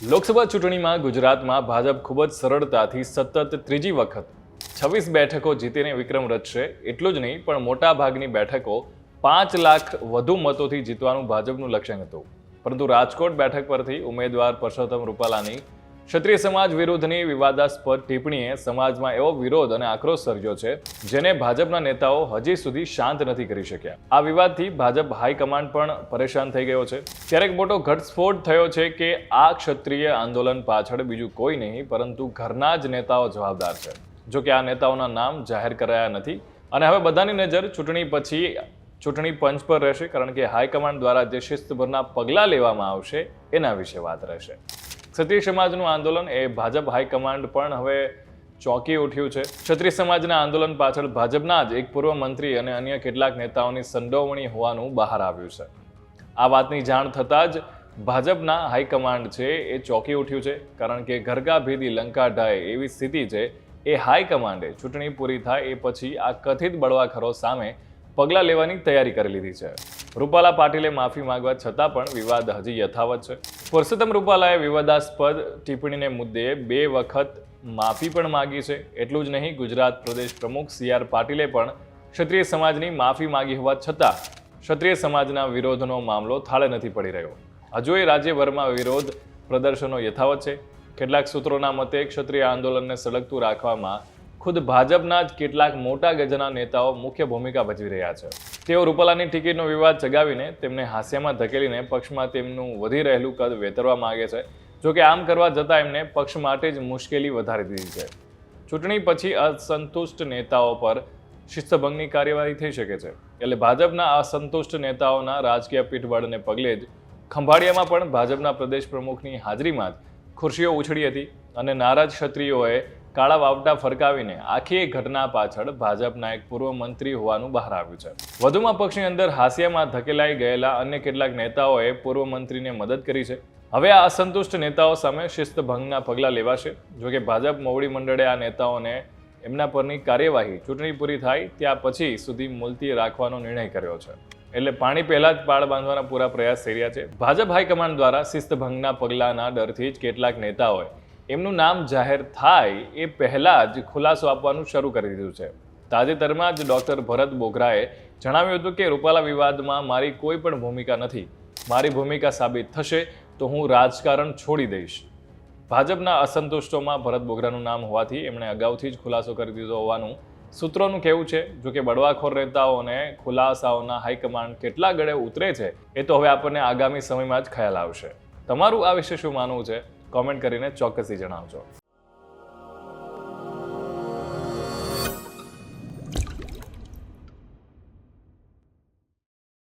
લોકસભા ચૂંટણીમાં ગુજરાતમાં ભાજપ ખૂબ જ સરળતાથી સતત ત્રીજી વખત છવ્વીસ બેઠકો જીતીને વિક્રમ રચશે. એટલું જ નહીં, પણ મોટા ભાગની બેઠકો પાંચ લાખ વધુ મતોથી જીતવાનું ભાજપનું લક્ષ્ય હતું. પરંતુ રાજકોટ બેઠક પરથી ઉમેદવાર પરસોત્તમ રૂપાલાની ક્ષત્રિય સમાજ વિરુદ્ધની વિવાદાસ્પદ ટિપ્પણીએ સમાજમાં એવો વિરોધ અને આક્રોશ સર્જ્યો છે, જેને ભાજપના નેતાઓ હજી સુધી શાંત નથી કરી શક્યા. આ વિવાદથી ભાજપ હાઈકમાન્ડ પણ પરેશાન થઈ ગયો છે. ત્યારે એક મોટો ઘટસ્ફોટ થયો છે કે આ ક્ષત્રિય આંદોલન પાછળ બીજું કોઈ નહીં, પરંતુ ઘરના જ નેતાઓ જવાબદાર છે. જો કે આ નેતાઓના નામ જાહેર કરાયા નથી અને હવે બધાની નજર ચૂંટણી પછી ચૂંટણી પંચ પર રહેશે, કારણ કે હાઈકમાન્ડ દ્વારા જે શિસ્તભરના પગલાં લેવામાં આવશે, એના વિશે વાત રહેશે. ક્ષત્રિય સમાજનું આંદોલન, એ ભાજપ હાઈકમાન્ડ પણ હવે ચોંકી ઉઠ્યું છે. ક્ષત્રિય સમાજના આંદોલન પાછળ ભાજપના જ એક પૂર્વ મંત્રી અને અન્ય કેટલાક નેતાઓની સંડોવણી હોવાનું બહાર આવ્યું છે. આ વાતની જાણ થતાં જ ભાજપના હાઈકમાન્ડ છે, એ ચોંકી ઉઠ્યું છે, કારણ કે ઘરગા ભેદી લંકા ઢાય એવી સ્થિતિ છે, એ હાઈકમાન્ડે ચૂંટણી પૂરી થાય એ પછી આ કથિત બળવાખરો સામે પગલાં લેવાની તૈયારી કરી લીધી છે. રૂપાલા પાટીલે માફી માંગવા છતાં પણ વિવાદ હજી યથાવત છે. પુરુષોત્તમ રૂપાલાએ વિવાદાસ્પદ ટિપ્પણીને મુદ્દે બે વખત માફી પણ માંગી છે. એટલું જ નહીં, ગુજરાત પ્રદેશ પ્રમુખ સી આર પાટીલે પણ ક્ષત્રિય સમાજની માફી માંગી હોવા છતાં ક્ષત્રિય સમાજના વિરોધનો મામલો થાળે નથી પડી રહ્યો. હજુ એ રાજ્યભરમાં વિરોધ પ્રદર્શનો યથાવત છે. કેટલાક સૂત્રોના મતે ક્ષત્રિય આંદોલનને સળગતું રાખવામાં ખુદ ભાજપના જ કેટલાક મોટા ગજના નેતાઓ મુખ્ય ભૂમિકા ભજવી રહ્યા છે. તેઓ રૂપાલાની ટિકિટનો વિવાદ ચગાવીને તેમને હાસ્યમાં ધકેલીને પક્ષમાં તેમનું વધી રહેલું કદ વેતરવા માગે છે. જોકે આમ કરવા જતાં એમને પક્ષ માટે જ મુશ્કેલી વધારી દીધી છે. ચૂંટણી પછી અસંતુષ્ટ નેતાઓ પર શિસ્તભંગની કાર્યવાહી થઈ શકે છે. એટલે ભાજપના અસંતુષ્ટ નેતાઓના રાજકીય પીઠબળને પગલે જ ખંભાળિયામાં પણ ભાજપના પ્રદેશ પ્રમુખની હાજરીમાં જ ખુરશીઓ ઉછળી હતી અને નારાજ ક્ષત્રિયોએ કાળા વાવટા ફરકાવીને આખી ઘટના પાછળ ભાજપના એક પૂર્વ મંત્રી હોવાનું બહાર આવ્યું છે. વધુમાં પક્ષની અંદર હાસ્યામાં ધકેલાઈ ગયેલા અન્ય કેટલાક નેતાઓએ પૂર્વ મંત્રીને મદદ કરી છે. હવે આ અસંતુષ્ટ નેતાઓ સામે શિસ્તભંગના પગલાં લેવાશે. જોકે ભાજપ મોવડી મંડળે આ નેતાઓને એમના પરની કાર્યવાહી ચૂંટણી પૂરી થાય ત્યાં પછી સુધી મુલતી રાખવાનો નિર્ણય કર્યો છે. એટલે પાણી પહેલા જ પાળ બાંધવાના પૂરા પ્રયાસ થઈ રહ્યા છે. ભાજપ હાઈકમાન્ડ દ્વારા શિસ્તભંગના પગલાંના ડરથી જ કેટલાક નેતાઓએ એમનું નામ જાહેર થાય એ પહેલાં જ ખુલાસો આપવાનું શરૂ કરી દીધું છે. તાજેતરમાં જ ડૉક્ટર ભરત બોગરાએ જણાવ્યું હતું કે રૂપાલા વિવાદમાં મારી કોઈ પણ ભૂમિકા નથી. મારી ભૂમિકા સાબિત થશે તો હું રાજકારણ છોડી દઈશ. ભાજપના અસંતુષ્ટોમાં ભરત બોગરાનું નામ હોવાથી એમણે અગાઉથી જ ખુલાસો કરી દીધો હોવાનું સૂત્રોનું કહેવું છે. જો કે બળવાખોર નેતાઓને ખુલાસાઓના હાઈકમાન્ડ કેટલા ગળે ઉતરે છે એ તો હવે આપણને આગામી સમયમાં જ ખ્યાલ આવશે. તમારું આ વિશે શું માનવું છે? કોમેન્ટ કરીને ચોક્કસથી જણાવજો.